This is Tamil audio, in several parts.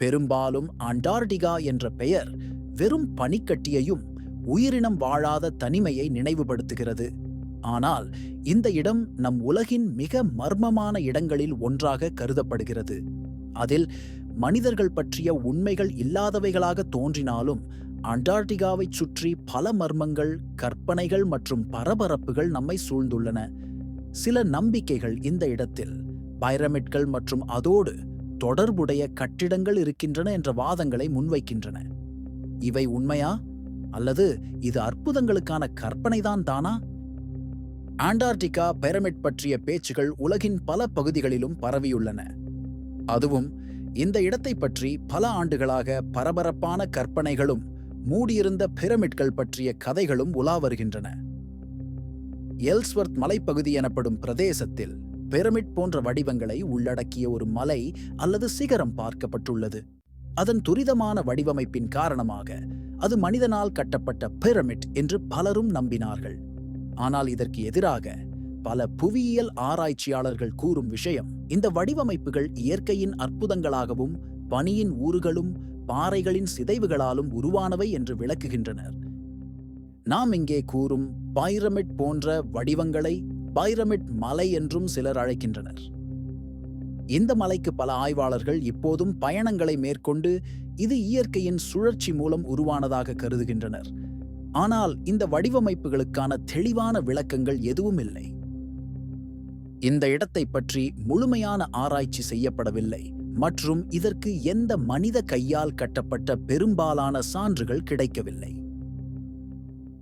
பெரும்பாலும் அண்டார்டிகா என்ற பெயர் வெறும் பனிக்கட்டியையும் உயிரினம் வாழாத தனிமையை நினைவுபடுத்துகிறது. ஆனால் இந்த இடம் நம் உலகின் மிக மர்மமான இடங்களில் ஒன்றாக கருதப்படுகிறது. அதில் மனிதர்கள் பற்றிய உண்மைகள் இல்லாதவைகளாக தோன்றினாலும் அண்டார்டிகாவைச் சுற்றி பல மர்மங்கள் கற்பனைகள் மற்றும் பரபரப்புகள் நம்மை சூழ்ந்துள்ளன. சில நம்பிக்கைகள் இந்த இடத்தில் பைரமிட்கள் மற்றும் அதோடு தொடர்புடைய கட்டிடங்கள் இருக்கின்றன என்ற வாதங்களை முன்வைக்கின்றன. இவை உண்மையா? அல்லது இது அற்புதங்களுக்கான கற்பனைதான் தானா? ஆண்டார்டிகா பெரமிட் பற்றிய பேச்சுகள் உலகின் பல பகுதிகளிலும் பரவியுள்ளன. அதுவும் இந்த இடத்தை பற்றி பல ஆண்டுகளாக பரபரப்பான கற்பனைகளும் மூடியிருந்த பிரமிட்கள் பற்றிய கதைகளும் உலா வருகின்றன. எல்ஸ்வர்த் மலைப்பகுதி எனப்படும் பிரதேசத்தில் பிரமிட் போன்ற வடிவங்களை உள்ளடக்கிய ஒரு மலை அல்லது சிகரம் பார்க்கப்பட்டுள்ளது. அதன் துரிதமான வடிவமைப்பின் காரணமாக அது மனிதனால் கட்டப்பட்ட பிரமிட் என்று பலரும் நம்பினார்கள். ஆனால் இதற்கு எதிராக பல புவியியல் ஆராய்ச்சியாளர்கள் கூறும் விஷயம் இந்த வடிவமைப்புகள் இயற்கையின் அற்புதங்களாகவும் பனியின் ஊறுகளும் பாறைகளின் சிதைவுகளாலும் உருவானவை என்று விளக்குகின்றனர். நாம் இங்கே கூறும் பைரமிட் போன்ற வடிவங்களை பைரமிட் மலை என்றும் சிலர் அழைக்கின்றனர். இந்த மலைக்கு பல ஆய்வாளர்கள் இப்போதும் பயணங்களை மேற்கொண்டு இது இயற்கையின் சுழற்சி மூலம் உருவானதாக கருதுகின்றனர். ஆனால் இந்த வடிவமைப்புகளுக்கான தெளிவான விளக்கங்கள் எதுவும் இல்லை. இந்த இடத்தை பற்றி முழுமையான ஆராய்ச்சி செய்யப்படவில்லை. மற்றும் இதற்கு எந்த மனித கையால் கட்டப்பட்ட பெரும்பாலான சான்றுகள் கிடைக்கவில்லை.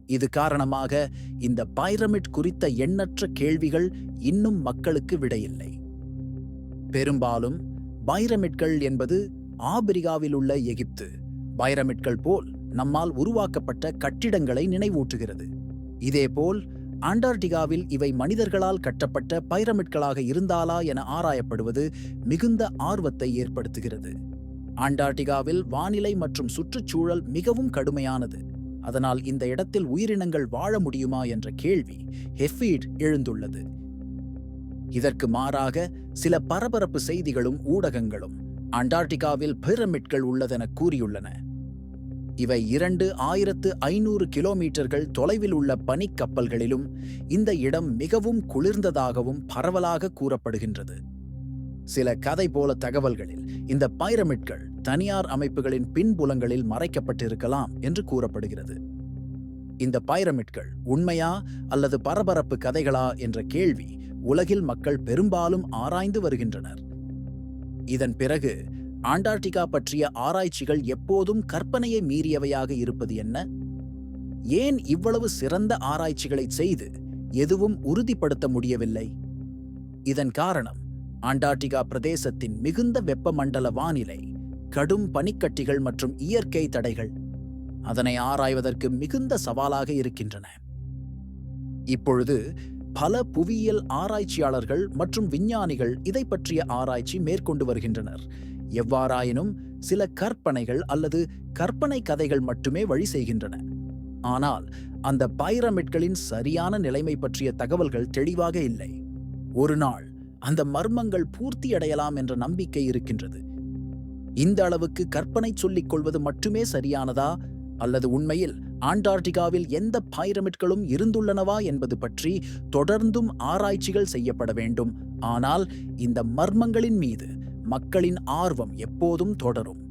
இது காரணமாக இந்த பைரமிட் குறித்த எண்ணற்ற கேள்விகள் இன்னும் மக்களுக்கு விடையில்லை. பெரும்பாலும் பைரமிட்கள் என்பது ஆபிரிகாவில் உள்ள எகிப்து பைரமிட்கள் போல் நம்மால் உருவாக்கப்பட்ட கட்டிடங்களை நினைவூட்டுகிறது. இதேபோல் அண்டார்டிகாவில் இவை மனிதர்களால் கட்டப்பட்ட பைரமிட்களாக இருந்தாலா என ஆராயப்படுவது மிகுந்த ஆர்வத்தை ஏற்படுத்துகிறது. அண்டார்டிகாவில் வானிலை மற்றும் சுற்றுச்சூழல் மிகவும் கடுமையானது. அதனால் இந்த இடத்தில் உயிரினங்கள் வாழ முடியுமா என்ற கேள்வி ஹெஃபீட் எழுந்துள்ளது. இதற்கு மாறாக சில பரபரப்பு செய்திகளும் ஊடகங்களும் அண்டார்டிகாவில் பிரமிட்கள் உள்ளதென கூறியுள்ளன. இவை இரண்டு ஆயிரத்து ஐநூறு கிலோமீட்டர்கள் தொலைவில் உள்ள பனிக்கப்பல்களிலும் இந்த இடம் மிகவும் குளிர்ந்ததாகவும் பரவலாக கூறப்படுகின்றது. சில கதை போல தகவல்களில் இந்த பைரமிட்கள் தனியார் அமைப்புகளின் பின்புலங்களில் மறைக்கப்பட்டிருக்கலாம் என்று கூறப்படுகிறது. இந்த பைரமிட்கள் உண்மையா அல்லது பரபரப்பு கதைகளா என்ற கேள்வி உலகில் மக்கள் பெரும்பாலும் ஆராய்ந்து வருகின்றனர். இதன் பிறகு ஆண்டார்டிகா பற்றிய ஆராய்ச்சிகள் எப்போதும் கற்பனையை மீறியவையாக இருப்பது என்ன? ஏன் இவ்வளவு சிறந்த ஆராய்ச்சிகளை செய்து எதுவும் உறுதிப்படுத்த முடியவில்லை? இதன் காரணம் ஆண்டார்டிகா பிரதேசத்தின் மிகுந்த வெப்பமண்டல வானிலை கடும் பனிக்கட்டிகள் மற்றும் இயற்கை தடைகள் அதனை ஆராய்வதற்கு மிகுந்த சவாலாக இருக்கின்றன. இப்பொழுது பல புவியியல் ஆராய்ச்சியாளர்கள் மற்றும் விஞ்ஞானிகள் இதை பற்றிய ஆராய்ச்சி மேற்கொண்டு வருகின்றனர். எவ்வாறாயினும் சில கற்பனைகள் அல்லது கற்பனை கதைகள் மட்டுமே வழி செய்கின்றன. ஆனால் அந்த பைரமிட்களின் சரியான நிலைமை பற்றிய தகவல்கள் தெளிவாக இல்லை. ஒரு நாள் அந்த மர்மங்கள் பூர்த்தியடையலாம் என்ற நம்பிக்கை இருக்கின்றது. இந்த அளவுக்கு கற்பனை சொல்லிக் கொள்வது மட்டுமே சரியானதா? அல்லது உண்மையில் ஆண்டார்டிகாவில் எந்த பைரமிட்களும் இருந்துள்ளனவா என்பது பற்றி தொடர்ந்தும் ஆராய்ச்சிகள் செய்யப்பட வேண்டும். ஆனால் இந்த மர்மங்களின் மீது மக்களின் ஆர்வம் எப்போதும் தொடரும்.